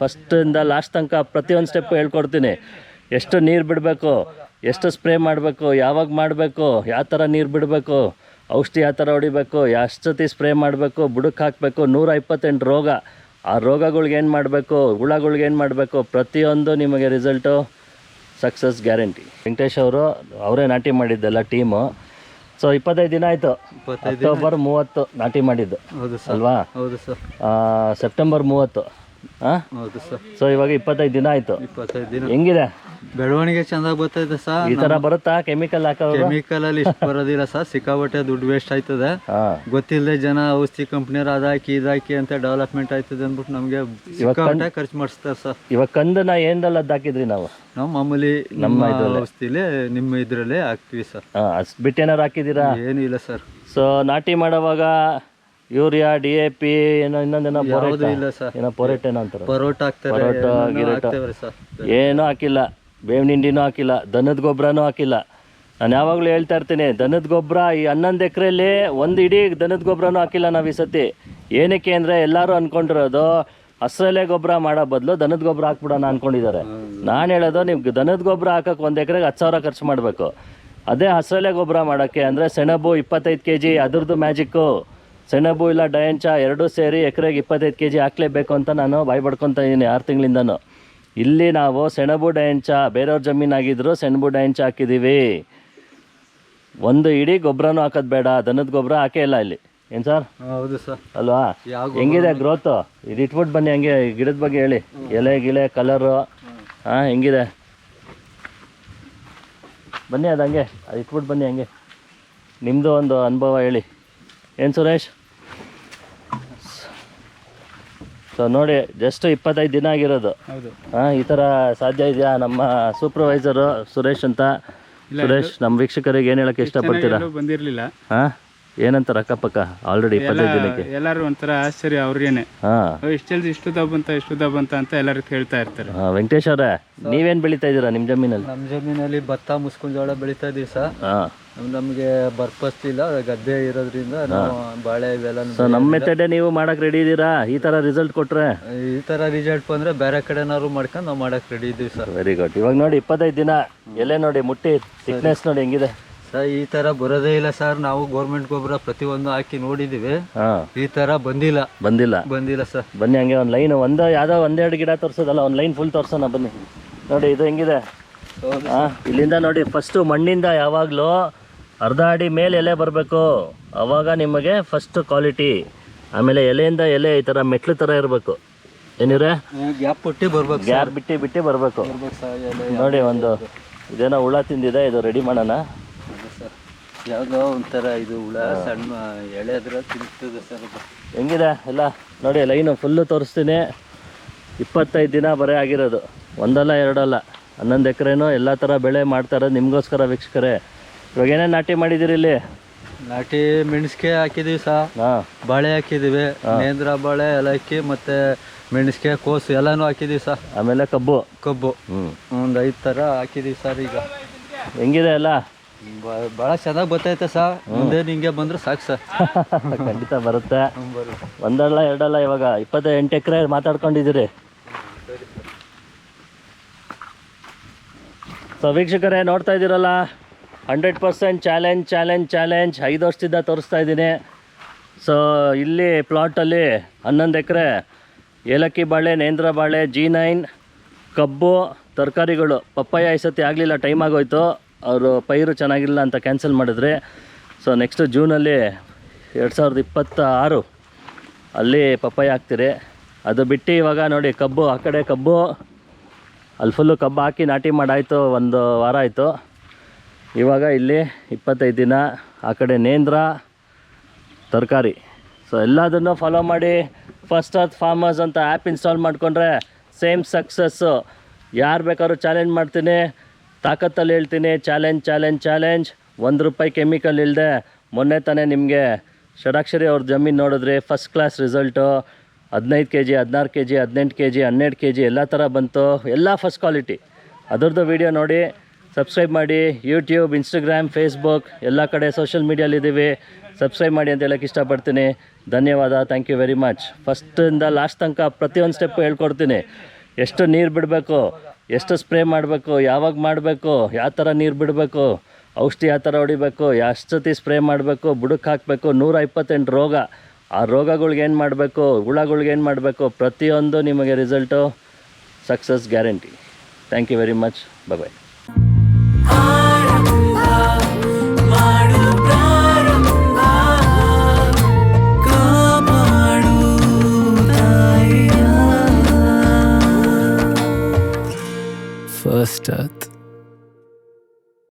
ಫಸ್ಟಿಂದ last ತನಕ ಪ್ರತಿಯೊಂದು step ಹೇಳ್ಕೊಡ್ತೀನಿ. ಎಷ್ಟು ನೀರು ಬಿಡಬೇಕು ಎಷ್ಟು ಸ್ಪ್ರೇ ಮಾಡಬೇಕು ಯಾವಾಗ ಮಾಡಬೇಕು ಯಾವ ಥರ ನೀರು ಬಿಡಬೇಕು ಔಷಧಿ ಯಾವ ಥರ ಹೊಡಿಬೇಕು ಎಷ್ಟು ಸತಿ ಸ್ಪ್ರೇ ಮಾಡಬೇಕು ಬುಡಕ್ಕೆ ಹಾಕಬೇಕು ನೂರ ಇಪ್ಪತ್ತೆಂಟು ರೋಗ. ಆ ರೋಗಗಳ್ಗೆ ಏನು ಮಾಡಬೇಕು ಹುಳಗಳ್ಗೆ ಏನು ಮಾಡಬೇಕು ಪ್ರತಿಯೊಂದು ನಿಮಗೆ ರಿಸಲ್ಟು ಸಕ್ಸಸ್ ಗ್ಯಾರಂಟಿ ವೆಂಕಟೇಶ್ ಅವರು ಅವರೇ ನಾಟಿ ಮಾಡಿದ್ದೆಲ್ಲ ಟೀಮು ಸೊ ಇಪ್ಪತ್ತೈದು ದಿನ ಆಯಿತು. ಅಕ್ಟೋಬರ್ ಮೂವತ್ತು ನಾಟಿ ಮಾಡಿದ್ದು. ಅಲ್ವಾ? ಹೌದು ಸರ್. ಸೆಪ್ಟೆಂಬರ್ ಮೂವತ್ತು. ಸೊ ಇವಾಗ ಇಪ್ಪತ್ತೈದು ದಿನ ಆಯ್ತು. ಇಪ್ಪತ್ತೈದು ದಿನ. ಹೆಂಗಿದೆ? ಬೆಳವಣಿಗೆ ಚಂದಾಗ್ ಬರ್ತಾ ಇದೆ ಸರ್. ಈ ತರ ಬರುತ್ತಾ ಕೆಮಿಕಲ್ ಹಾಕೋ ಕೆಮಿಕಲ್ ಅಲ್ಲಿ ಇಷ್ಟು ಬರೋದಿಲ್ಲ ಸರ್. ಸಿಕ್ಕಾಪಟ್ಟೆ ದುಡ್ಡು ವೇಸ್ಟ್ ಆಯ್ತದೆ. ಗೊತ್ತಿಲ್ಲದೆ ಜನ ಔಷಧಿ ಕಂಪ್ನಿಯವ್ರು ಅದಾಕಿ ಇದಾಕಿ ಅಂತ ಡೆವಲಪ್ಮೆಂಟ್ ಆಯ್ತದೆ ಅಂದ್ಬಿಟ್ಟು ನಮಗೆ ಸಿಕ್ಕಾಬಟ್ಟೆ ಖರ್ಚು ಮಾಡಿಸ್ತಾರೆ ಸರ್. ಇವಾಗ ಕಂದನ ಏನ್ದಲ್ಲ ಅದಾಕಿದ್ರಿ ನಾವು? ನಾವು ಮಾಮೂಲಿ ನಮ್ಮ ಔಷಧಿಲಿ ನಿಮ್ಮ ಇದ್ರಲ್ಲೇ ಹಾಕ್ತೀವಿ ಸರ್. ಅಷ್ಟು ಬಿಟ್ಟು ಏನಾರು ಹಾಕಿದ್ದೀರಾ? ಏನೂ ಇಲ್ಲ ಸರ್. ಸೊ ನಾಟಿ ಮಾಡೋವಾಗ ಯೂರಿಯಾ ಡಿ ಎ ಪಿ ಏನೋ ಇನ್ನೊಂದೇನೋ ಪೊರೆಟ್. ಏನೋ ಪೊರೆಟ್ ಏನೋ ಅಂತಾರೆ. ಪರೋಟ ಹಾಕ್ತಾರೆ ಪರೋಟ, ಏನೇನೋ ಗಿರೋಟ. ಸರ್. ಏನೂ ಹಾಕಿಲ್ಲ. ಬೇವಿನ ಹಿಂಡಿನೂ ಹಾಕಿಲ್ಲ. ದನದ ಗೊಬ್ಬರನೂ ಹಾಕಿಲ್ಲ. ನಾನು ಯಾವಾಗಲೂ ಹೇಳ್ತಾ ಇರ್ತೀನಿ ದನದ ಗೊಬ್ಬರ ಈ ಹನ್ನೊಂದು ಎಕರೆಯಲ್ಲಿ ಒಂದು ಇಡೀ ದನದ ಗೊಬ್ಬರನೂ ಹಾಕಿಲ್ಲ ನಾವು ಈ ಸತಿ. ಏನಕ್ಕೆ ಅಂದರೆ ಎಲ್ಲರೂ ಅಂದ್ಕೊಂಡಿರೋದು ಹಸ್ರಲೆ ಗೊಬ್ಬರ ಮಾಡೋ ಬದಲು ದನದ ಗೊಬ್ಬರ ಹಾಕ್ಬಿಡೋಣ ಅಂದ್ಕೊಂಡಿದ್ದಾರೆ ನಾನು ಹೇಳೋದು ನೀವು ದನದ ಗೊಬ್ಬರ ಹಾಕೋಕ್ಕೆ ಒಂದು ಎಕರೆಗೆ ಹತ್ತು ಸಾವಿರ ಖರ್ಚು ಮಾಡಬೇಕು. ಅದೇ ಹಸ್ರಲೆ ಗೊಬ್ಬರ ಮಾಡೋಕ್ಕೆ ಅಂದರೆ ಸೆಣಬು ಇಪ್ಪತ್ತೈದು ಕೆ ಜಿ ಅದ್ರದ್ದು ಮ್ಯಾಜಿಕ್ಕು. ಸೆಣಬು ಇಲ್ಲ ಡಯಂಚ ಎರಡೂ ಸೇರಿ ಎಕರೆಗೆ ಇಪ್ಪತ್ತೈದು ಕೆ ಜಿ ಹಾಕ್ಲೇಬೇಕು ಅಂತ ನಾನು ಬಾಯ್ ಪಡ್ಕೊತಾ ಇದ್ದೀನಿ ಆರು ತಿಂಗಳಿಂದನೂ. ಇಲ್ಲಿ ನಾವು ಸೆಣಬು ಡಯಂಚ ಬೇರೆಯವ್ರ ಜಮೀನಾಗಿದ್ರು ಸೆಣಬು ಡಯಂಚ ಹಾಕಿದ್ದೀವಿ ಒಂದು ಇಡೀ ಗೊಬ್ಬರನೂ ಹಾಕೋದು ಬೇಡ ದನದ ಗೊಬ್ಬರ ಹಾಕೇ ಇಲ್ಲ ಇಲ್ಲಿ. ಏನು ಸರ್? ಹೌದು ಸರ್. ಅಲ್ವಾ? ಹೆಂಗಿದೆ ಗ್ರೋತು ಇದು ಇಟ್ಬಿಟ್ಟು ಬನ್ನಿ ಹಂಗೆ ಗಿಡದ ಬಗ್ಗೆ ಹೇಳಿ. ಎಲೆ ಗಿಳೆ ಕಲರು ಹಾಂ ಹೆಂಗಿದೆ? ಬನ್ನಿ ಅದು ಹಂಗೆ ಅದು ಇಟ್ಬಿಟ್ಟು ಬನ್ನಿ ಹಂಗೆ. ನಿಮ್ಮದು ಒಂದು ಅನುಭವ ಹೇಳಿ. ಏನು ಸುರೇಶ್? ಸೊ ನೋಡಿ ಜಸ್ಟ್ ಇಪ್ಪತ್ತೈದು ದಿನ ಆಗಿರೋದು. ಹಾಂ ಈ ಥರ ಸಾಧ್ಯ ಇದೆಯಾ? ನಮ್ಮ ಸೂಪರ್ವೈಸರು ಸುರೇಶ್ ಅಂತ. ಸುರೇಶ್ ನಮ್ಮ ವೀಕ್ಷಕರಿಗೆ ಏನು ಹೇಳಕ್ಕೆ ಇಷ್ಟಪಡ್ತೀರಾ? ಬಂದಿರಲಿಲ್ಲ. ಹಾಂ? ಏನಂತಾರೆ ಅಕ್ಕಪಕ್ಕ? ಆಲ್ರೆಡಿ ಇಪ್ಪತ್ತೈದು ದಿನಕ್ಕೆ. ಎಲ್ಲರೂ ಒಂಥರ ಆಶ್ಚರ್ಯ ಅವ್ರಿಗೇನೆ. ಹಾಂ. ಇಷ್ಟು ಜಲ್ದಿ ಇಷ್ಟು ದಬ್ಬಂತ ಇಷ್ಟು ದಬ್ಬಂತ ಅಂತ ಅಂತ ಎಲ್ಲರೂ ಕೇಳ್ತಾ ಇರ್ತಾರೆ. ಹಾಂ ವೆಂಕಟೇಶ್ ಅವರೇ ನೀವೇನ್ ಬೆಳಿತಾ ಇದ್ದೀರಾ ನಿಮ್ ಜಮೀನಲ್ಲಿ? ನಮ್ಮ ಜಮೀನಲ್ಲಿ ಭತ್ತ ಮುಸ್ಕೊಂಡ್ ಜೋಳ ಬೆಳಿತಾ ಇದೀವಿ ಸರ್. ನಮ್ಗೆ ನಮಗೆ ಬರ್ಪಸ್ ಇಲ್ಲ ಗದ್ದೆ ಇರೋದ್ರಿಂದ ನಾವು ಬಾಳೆ ಇವೆಲ್ಲ ಸೊ ನಮ್ಮ ಮೆಥಡೇ ನೀವು ಮಾಡಕ್ ರೆಡಿ ಇದ್ದೀರಾ? ಈ ತರ ರಿಸಲ್ಟ್ ಕೊಟ್ರೆ? ಈ ತರ ರಿಸಲ್ಟ್ ಬಂದ್ರೆ ಬೇರೆ ಕಡೆನಾದ್ರು ಮಾಡ್ಕೊಂಡು ನಾವು ಮಾಡಕ್ ರೆಡಿ ಇದೀವಿ ಸರ್. ವೆರಿ ಗುಡ್ ಇವಾಗ ನೋಡಿ ಇಪ್ಪತ್ತೈದು ದಿನ ಎಲೆ ನೋಡಿ ಮುಟ್ಟಿ ಥಿಕ್ನೆಸ್ ನೋಡಿ ಹೆಂಗಿದೆ? ಸರ್ ಈ ತರ ಬರೋದೇ ಇಲ್ಲ ಸರ್. ನಾವು ಗೌರ್ಮೆಂಟ್ ಗೊಬ್ಬರ ಪ್ರತಿಯೊಂದು ಹಾಕಿ ನೋಡಿದೀವಿ. ಹಾಂ. ಈ ತರ ಬಂದಿಲ್ಲ. ಬಂದಿಲ್ಲ. ಬಂದಿಲ್ಲ ಸರ್. ಬನ್ನಿ ಹಂಗೆ ಒಂದು ಲೈನ್ ಒಂದು ಯಾವ್ದೋ ಒಂದೆರಡು ಗಿಡ ತೋರಿಸೋದಲ್ಲ ಒಂದು ಲೈನ್ ಫುಲ್ ತೋರ್ಸೋಣ ಬನ್ನಿ. ನೋಡಿ ಇದು ಹೆಂಗಿದೆ? ಹಾಂ ಇಲ್ಲಿಂದ ನೋಡಿ ಫಸ್ಟು ಮಣ್ಣಿಂದ ಯಾವಾಗಲೂ ಅರ್ಧ ಅಡಿ ಮೇಲೆ ಎಲೆ ಬರಬೇಕು. ಅವಾಗ ನಿಮಗೆ ಫಸ್ಟ್ ಕ್ವಾಲಿಟಿ ಆಮೇಲೆ ಎಲೆಯಿಂದ ಎಲೆ ಈ ಥರ ಮೆಟ್ಲು ಥರ ಇರಬೇಕು. ಏನಿದ್ರೆ? ಗ್ಯಾಪ್ ಕೊಟ್ಟಿ ಬರ್ಬೇಕು ಗ್ಯಾಪ್ ಬಿಟ್ಟು ಬಿಟ್ಟು ಬರಬೇಕು. ಬರ್ಬೇಕು ಸರ್ ನೋಡಿ ಒಂದು ಇದೇನೋ ಹುಳ ತಿಂದಿದೆ ಇದು ರೆಡಿ ಮಾಡೋಣ. ಯಾವುದೋ ಒಂಥರ ಇದು ಹುಳ ಸಣ್ಣ ಎಳೆ ಅದ್ರ ತಿಂತದೆ ಸರ್ ಅದು. ಹೆಂಗಿದೆ? ಎಲ್ಲ ನೋಡಿ ಲೈನು ಫುಲ್ಲು ತೋರಿಸ್ತೀನಿ. ಇಪ್ಪತ್ತೈದು ದಿನ ಬರೇ ಆಗಿರೋದು. ಒಂದಲ್ಲ ಎರಡಲ್ಲ. ಹನ್ನೊಂದು ಎಕರೆನೂ ಎಲ್ಲ ಥರ ಬೆಳೆ ಮಾಡ್ತಾರೆ ನಿಮಗೋಸ್ಕರ ವೀಕ್ಷಕರೇ. ಇವಾಗ ಏನೇನು ನಾಟಿ ಮಾಡಿದ್ದೀರಿ ಇಲ್ಲಿ? ನಾಟಿ ಮೆಣಸಿಗೆ ಹಾಕಿದೀವಿ ಸರ್ ಹಾಂ. ಬಾಳೆ ಹಾಕಿದೀವಿ. ನೇಂದ್ರ ಬಾಳೆ ಏಲಕ್ಕಿ ಮತ್ತೆ ಮೆಣಸಿಗೆ ಕೋಸು ಎಲ್ಲನೂ ಹಾಕಿದೀವಿ ಸರ್ ಆಮೇಲೆ ಕಬ್ಬು. ಕಬ್ಬು. ಹ್ಞೂ ಒಂದು ಐದು ಥರ ಹಾಕಿದೀವಿ ಸರ್ ಈಗ. ಹೆಂಗಿದೆ ಎಲ್ಲ? ಬ- ಭಾಳ ಚೆನ್ನಾಗಿ ಬರ್ತೈತೆ ಸರ್ ಮುಂದೆ ನಿಂಗೆ ಬಂದ್ರೆ ಸಾಕು ಸರ್ ಖಂಡಿತ ಬರುತ್ತೆ. ಒಂದಲ್ಲ ಎರಡಲ್ಲ ಇವಾಗ ಇಪ್ಪತ್ತ ಎಂಟು ಎಕರೆ ಮಾತಾಡ್ಕೊಂಡಿದ್ದೀರಿ. ಸೊ ವೀಕ್ಷಕರೇ ನೋಡ್ತಾ ಇದ್ದೀರಲ್ಲ hundred percent challenge challenge challenge ಐದು ವರ್ಷದಿಂದ ತೋರಿಸ್ತಾ ಇದ್ದೀನಿ. ಸೊ ಇಲ್ಲಿ ಪ್ಲಾಟಲ್ಲಿ ಹನ್ನೊಂದು ಎಕರೆ ಏಲಕ್ಕಿ ಬಾಳೆ ನೇಂದ್ರ ಬಾಳೆ ಜಿ ನೈನ್ ಕಬ್ಬು ತರಕಾರಿಗಳು. ಪಪ್ಪಾಯ ಈ ಸತಿ ಆಗಲಿಲ್ಲ ಟೈಮ್ ಆಗೋಯ್ತು. ಅವರು ಪೈರು ಚೆನ್ನಾಗಿಲ್ಲ ಅಂತ ಕ್ಯಾನ್ಸಲ್ ಮಾಡಿದ್ರೆ ಸೊ ನೆಕ್ಸ್ಟು ಜೂನಲ್ಲಿ ಎರಡು ಸಾವಿರದ ಇಪ್ಪತ್ತ ಆರು ಅಲ್ಲಿ ಪಪ್ಪಾಯ ಹಾಕ್ತೀರಿ. ಅದು ಬಿಟ್ಟು ಇವಾಗ ನೋಡಿ, ಕಬ್ಬು, ಆ ಕಡೆ ಕಬ್ಬು, ಅಲ್ಲಿ ಫುಲ್ಲು ಕಬ್ಬು ಹಾಕಿ ನಾಟಿ ಮಾಡಾಯಿತು, ಒಂದು ವಾರ ಆಯಿತು. ಇವಾಗ ಇಲ್ಲಿ ಇಪ್ಪತ್ತೈದು ದಿನ, ಆ ಕಡೆ ನೇಂದ್ರ, ತರಕಾರಿ. ಸೊ ಎಲ್ಲದನ್ನು ಫಾಲೋ ಮಾಡಿ ಫಸ್ಟ್ ಅರ್ತ್ ಫಾರ್ಮರ್ಸ್ ಅಂತ ಆ್ಯಪ್ ಇನ್ಸ್ಟಾಲ್ ಮಾಡಿಕೊಂಡ್ರೆ ಸೇಮ್ ಸಕ್ಸಸ್ಸು ಯಾರು ಬೇಕಾದ್ರೂ ಚಾಲೆಂಜ್ ಮಾಡ್ತೀನಿ. ತಾಕತ್ತಲ್ಲಿ ಹೇಳ್ತೀನಿ ಚಾಲೆಂಜ್ ಚಾಲೆಂಜ್ ಚಾಲೆಂಜ್ ಒಂದು ರೂಪಾಯಿ ಕೆಮಿಕಲ್ ಇಲ್ಲದೆ ಮೊನ್ನೆ ತಾನೇ ನಿಮಗೆ ಷಡಾಕ್ಷರಿ ಅವ್ರ ಜಮೀನು ನೋಡಿದ್ರಿ ಫಸ್ಟ್ ಕ್ಲಾಸ್ ರಿಸಲ್ಟು ಹದಿನೈದು ಕೆ ಜಿ ಹದಿನಾರು ಕೆ ಜಿ ಹದಿನೆಂಟು ಕೆ ಜಿ ಹನ್ನೆರಡು ಕೆ ಜಿ ಎಲ್ಲ ಥರ ಬಂತು. ಎಲ್ಲ ಫಸ್ಟ್ ಕ್ವಾಲಿಟಿ ಅದರದ್ದು ವೀಡಿಯೋ ನೋಡಿ ಸಬ್ಸ್ಕ್ರೈಬ್ ಮಾಡಿ. ಯೂಟ್ಯೂಬ್ ಇನ್ಸ್ಟಾಗ್ರಾಮ್ ಫೇಸ್ಬುಕ್ ಎಲ್ಲ ಕಡೆ ಸೋಷಿಯಲ್ ಮೀಡಿಯಲ್ಲಿದ್ದೀವಿ ಸಬ್ಸ್ಕ್ರೈಬ್ ಮಾಡಿ ಅಂತ ಹೇಳಕ್ಕೆ ಇಷ್ಟಪಡ್ತೀನಿ. ಧನ್ಯವಾದ ಥ್ಯಾಂಕ್ ಯು ವೆರಿ ಮಚ್ ಫಸ್ಟಿಂದ ಲಾಸ್ಟ್ ತನಕ ಪ್ರತಿಯೊಂದು ಸ್ಟೆಪ್ ಹೇಳ್ಕೊಡ್ತೀನಿ. ಎಷ್ಟು ನೀರು ಬಿಡಬೇಕು? ಎಷ್ಟು ಸ್ಪ್ರೇ ಮಾಡಬೇಕು, ಯಾವಾಗ ಮಾಡಬೇಕು, ಯಾವ ಥರ ನೀರು ಬಿಡಬೇಕು, ಔಷಧಿ ಯಾವ ಥರ ಹೊಡಿಬೇಕು, ಎಷ್ಟು ಸ್ಪ್ರೇ ಮಾಡಬೇಕು ಬುಡಕ್ಕೆ ಹಾಕಬೇಕು, ನೂರ ಇಪ್ಪತ್ತೆಂಟು ರೋಗ. ಆ ರೋಗಗಳಿಗೆ ಏನು ಮಾಡಬೇಕು, ಹುಳಗಳ್ಗೆ ಏನು ಮಾಡಬೇಕು, ಪ್ರತಿಯೊಂದು ನಿಮಗೆ result success guarantee. Thank you very much bye ತಾಯಿಯ ಫಸ್ಟ್